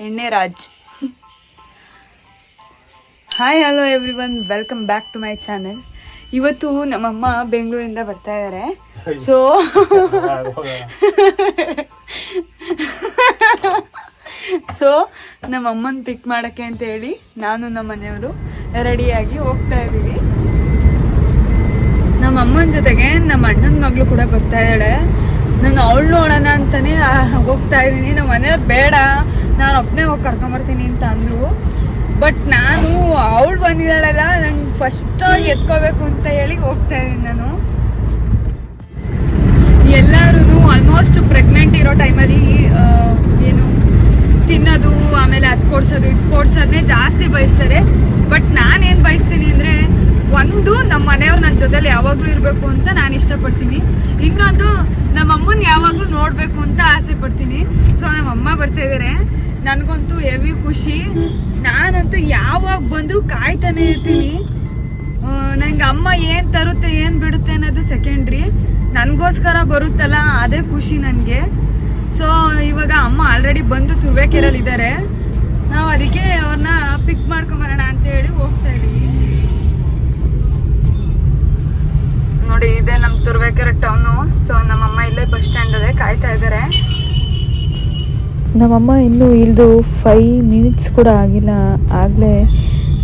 ಎಣ್ಣೆ Raj. Hi hello everyone welcome back to my channel ಇವತ್ತು ನಮ್ಮಮ್ಮ ಬೆಂಗಳೂರಿಂದ ಬರ್ತಾ ಇದ್ದಾರೆ ಸೊ ಸೊ ನಮ್ಮಮ್ಮನ ಪಿಕ್ ಮಾಡೋಕ್ಕೆ ಅಂತ ಹೇಳಿ ನಾನು ನಮ್ಮ ಮನೆಯವರು ರೆಡಿಯಾಗಿ ಹೋಗ್ತಾ ಇದ್ದೀವಿ. ನಮ್ಮ ಅಮ್ಮನ ಜೊತೆಗೆ ನಮ್ಮ ಅಣ್ಣನ ಮಗಳು ಕೂಡ ಬರ್ತಾ ಇದ್ದಾಳೆ ನಾನು ಅವಳು ನೋಡೋಣ ಅಂತಾನೆ ಹೋಗ್ತಾ ಇದ್ದೀನಿ. ನಮ್ಮ ಮನೆಯವ್ರು ಬೇಡ, ನಾನು ಒಬ್ಬನೇ ಹೋಗಿ ಕರ್ಕೊಂಬರ್ತೀನಿ ಅಂತ ಅಂದರು. ಬಟ್ ನಾನು ಅವಳು ಬಂದಿದ್ದಾಳಲ್ಲ, ನಂಗೆ ಫಸ್ಟ್ ಎತ್ಕೋಬೇಕು ಅಂತ ಹೇಳಿ ಹೋಗ್ತಾ ಇದ್ದೀನಿ ನಾನು. ಎಲ್ಲರೂ ಆಲ್ಮೋಸ್ಟ್ ಪ್ರೆಗ್ನೆಂಟ್ ಇರೋ ಟೈಮಲ್ಲಿ ಏನು, ತಿನ್ನೋದು, ಆಮೇಲೆ ಅದು ಕೊಡ್ಸೋದು, ಇದು ಕೊಡ್ಸೋದನ್ನೇ ಜಾಸ್ತಿ ಬಯಸ್ತಾರೆ. ಬಟ್ ನಾನೇನು ಬಯಸ್ತೀನಿ ಅಂದರೆ ಒಂದು ನಮ್ಮ ಮನೆಯವ್ರು ನನ್ನ ಜೊತೆಲಿ ಯಾವಾಗಲೂ ಇರಬೇಕು ಅಂತ ನಾನು ಇಷ್ಟಪಡ್ತೀನಿ. ಇನ್ನೊಂದು ನಮ್ಮ ಅಮ್ಮನ ಯಾವಾಗಲೂ ನೋಡಬೇಕು ಅಂತ ಆಸೆ ಪಡ್ತೀನಿ. ಸೊ ನಮ್ಮ ಅಮ್ಮ ಬರ್ತಾ ಇದ್ದಾರೆ ನನಗಂತೂ ಹೆವಿ ಖುಷಿ. ನಾನಂತೂ ಯಾವಾಗ ಬಂದರೂ ಕಾಯ್ತಾನೆ ಇರ್ತೀನಿ. ನಂಗೆ ಅಮ್ಮ ಏನು ತರುತ್ತೆ, ಏನು ಬಿಡುತ್ತೆ ಅನ್ನೋದು ಸೆಕೆಂಡ್ರಿ ನನಗೋಸ್ಕರ ಬರುತ್ತಲ್ಲ, ಅದೇ ಖುಷಿ ನನಗೆ. ಸೊ ಇವಾಗ ಅಮ್ಮ ಆಲ್ರೆಡಿ ಬಂದು ತುರ್ವೇಕೆರಲ್ಲಿ ಇದ್ದಾರೆ ನಾವು ಅದಕ್ಕೆ ಅವ್ರನ್ನ ಪಿಕ್ ಮಾಡ್ಕೊಂಬರೋಣ ಅಂತ ಹೇಳಿ ಹೋಗ್ತಾ ಇದೀವಿ. ನೋಡಿ, ಇದೆ ನಮ್ಮ ತುರುವೇಕೆರೆ ಟೌನು ಸೊ ನಮ್ಮಮ್ಮ ಇಲ್ಲೇ ಬಸ್ ಸ್ಟ್ಯಾಂಡ್ ಅದೇ ಕಾಯ್ತಾ ಇದ್ದಾರೆ ನಮ್ಮಮ್ಮ ಇನ್ನೂ ಇಳಿದು ಫೈ ಮಿನಿಟ್ಸ್ ಕೂಡ ಆಗಿಲ್ಲ. ಆಗಲೇ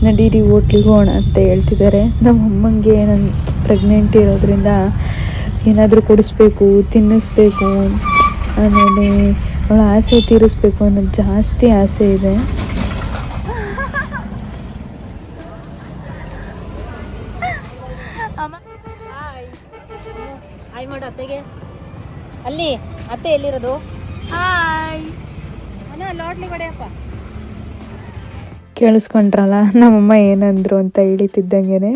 ನಡೀರಿ ಹೋಗೋಣ ಅಂತ ಹೇಳ್ತಿದ್ದಾರೆ ನಮ್ಮ ಅಮ್ಮಂಗೆ ನಾನು ಪ್ರೆಗ್ನೆಂಟ್ ಇರೋದ್ರಿಂದ ಏನಾದರೂ ಕೊಡಿಸ್ಬೇಕು, ತಿನ್ನಿಸ್ಬೇಕು, ಆಮೇಲೆ ಅವಳ ಆಸೆ ತೀರಿಸ್ಬೇಕು ಅನ್ನೋದು ಜಾಸ್ತಿ ಆಸೆ ಇದೆ ಹಾಯ್ ಹಾಯ್ ಮಾಡು ಅತ್ತೆಗೆ. ಅಲ್ಲಿ ಅತ್ತೆ ಎಲ್ಲಿರೋದು? ಹಾಯ್ ಅಣ್ಣ ಲಾಡ್ಲಿ ಬಡಿಯಪ್ಪ ಕೇಳಿಸ್ಕೊಂಡ್ರಲ್ಲ ನಮ್ಮಮ್ಮ ಏನಂದ್ರು ಅಂತ ಹೇಳಿತಿದ್ದಂಗೆ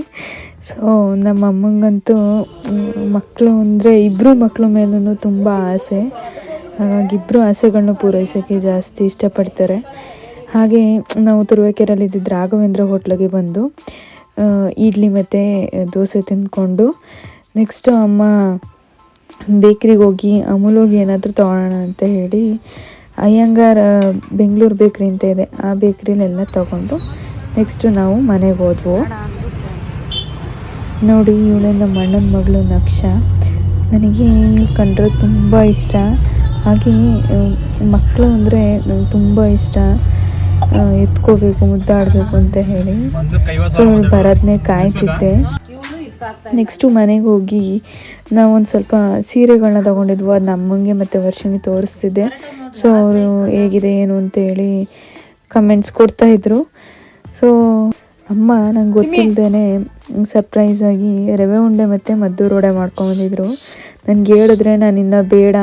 ಸೊ ನಮ್ಮಮ್ಮಂಗಂತೂ ಮಕ್ಕಳು ಅಂದರೆ ಇಬ್ಬರು ಮಕ್ಕಳು ಮೇಲೂ ತುಂಬ ಆಸೆ. ಹಾಗಾಗಿ ಇಬ್ಬರು ಆಸೆಗಳನ್ನ ಪೂರೈಸೋಕ್ಕೆ ಜಾಸ್ತಿ ಇಷ್ಟಪಡ್ತಾರೆ. ಹಾಗೆ ನಾವು ತುರುವೇಕೆರಲ್ಲಿದ್ದಿದ್ದು ರಾಘವೇಂದ್ರ ಹೋಟ್ಲಿಗೆ ಬಂದು ಇಡ್ಲಿ ಮತ್ತು ದೋಸೆ ತಿಂದ್ಕೊಂಡು ನೆಕ್ಸ್ಟು ಅಮ್ಮ ಬೇಕ್ರಿಗೆ ಹೋಗಿ ಅಮೂಲ್ ಹೋಗಿ ಏನಾದರೂ ತೊಗೊಳೋಣ ಅಂತ ಹೇಳಿ ಅಯ್ಯಂಗಾರ್ ಬೆಂಗಳೂರು ಬೇಕ್ರಿ ಅಂತ ಇದೆ. ಆ ಬೇಕ್ರಿಲೆಲ್ಲ ತೊಗೊಂಡು ನೆಕ್ಸ್ಟು ನಾವು ಮನೆಗೆ ಹೋದ್ವು. ನೋಡಿ ಇವಳು ನಮ್ಮ ಅಣ್ಣನ ಮಗಳು ನಕ್ಷ. ನನಗೆ ಕಂಡ್ರೆ ತುಂಬ ಇಷ್ಟ. ಹಾಗೆ ಮಕ್ಕಳು ಅಂದರೆ ನಂಗೆ ತುಂಬ ಇಷ್ಟ. ಎತ್ಕೋಬೇಕು ಮುದ್ದಾಡಬೇಕು ಅಂತ ಹೇಳಿ. ಸೊ ಬರೋದನ್ನೇ ಕಾಯ್ತಿದ್ದೆ. ನೆಕ್ಸ್ಟು ಮನೆಗೆ ಹೋಗಿ ನಾವೊಂದು ಒಂದು ಸ್ವಲ್ಪ ಸೀರೆಗಳನ್ನ ತೊಗೊಂಡಿದ್ವು ಅದು ನಮ್ಮಂಗೆ ಮತ್ತು ವರ್ಷಂಗೆ ತೋರಿಸ್ತಿದ್ದೆ ಸೊ ಅವರು ಹೇಗಿದೆ ಏನು ಅಂತೇಳಿ ಕಮೆಂಟ್ಸ್ ಕೊಡ್ತಾಯಿದ್ರು ಸೊ ಅಮ್ಮ ನಂಗೆ ಗೊತ್ತಿಲ್ಲದೇ ಸರ್ಪ್ರೈಸಾಗಿ ರವೆ ಉಂಡೆ ಮತ್ತು ಮದ್ದೂರು ರೋಡೆ ಮಾಡ್ಕೊಂಬಂದಿದ್ರು ನನಗೆ ಹೇಳಿದ್ರೆ ನಾನು ಇನ್ನೂ ಬೇಡ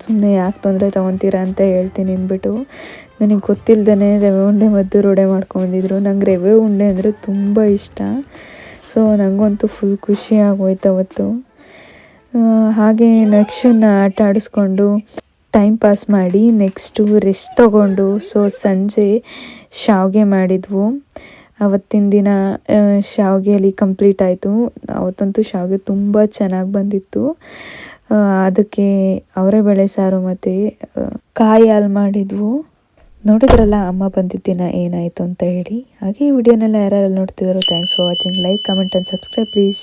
ಸುಮ್ಮನೆ ಯಾಕೆ ತೊಂದರೆ ತೊಗೊತೀರಾ ಅಂತ ಹೇಳ್ತೀನಿ ಅಂದ್ಬಿಟ್ಟು ನನಗೆ ಗೊತ್ತಿಲ್ಲದೇ ರವೆ ಉಂಡೆ ಮದ್ದೂರು ರೋಡೆ ಮಾಡ್ಕೊಂಬಂದಿದ್ರು ನಂಗೆ ರವೆ ಉಂಡೆ ಅಂದರೆ ತುಂಬ ಇಷ್ಟ. ಸೊ ನನಗಂತೂ ಫುಲ್ ಖುಷಿ ಆಗೋಯ್ತು ಅವತ್ತು. ಹಾಗೆ ನಕ್ಷನ್ನ ಆಟ ಆಡಿಸ್ಕೊಂಡು ಟೈಮ್ ಪಾಸ್ ಮಾಡಿ ನೆಕ್ಸ್ಟು ರೆಸ್ಟ್ ತಗೊಂಡು ಸೊ ಸಂಜೆ ಶಾವಿಗೆ ಮಾಡಿದ್ವು. ಅವತ್ತಿನ ದಿನ ಶಾವಿಗೆಯಲ್ಲಿ ಕಂಪ್ಲೀಟ್ ಆಯಿತು. ಅವತ್ತಂತೂ ಶಾವಿಗೆ ತುಂಬ ಚೆನ್ನಾಗಿ ಬಂದಿತ್ತು. ಅದಕ್ಕೆ ಅವರೇ ಬೇಳೆ ಸಾರು ಮತ್ತು ಕಾಯಿ ಹಾಲು ಮಾಡಿದ್ವು. ನೋಡಿದ್ರಲ್ಲ, ಅಮ್ಮ ಬಂದಿದ್ದ ದಿನ ಏನಾಯಿತು ಅಂತ ಹೇಳಿ. ಹಾಗೆ ಈ ವಿಡಿಯೋನೆಲ್ಲ ಯಾರ್ಯಾರು ನೋಡ್ತಿದ್ರು thanks for watching like comment and subscribe please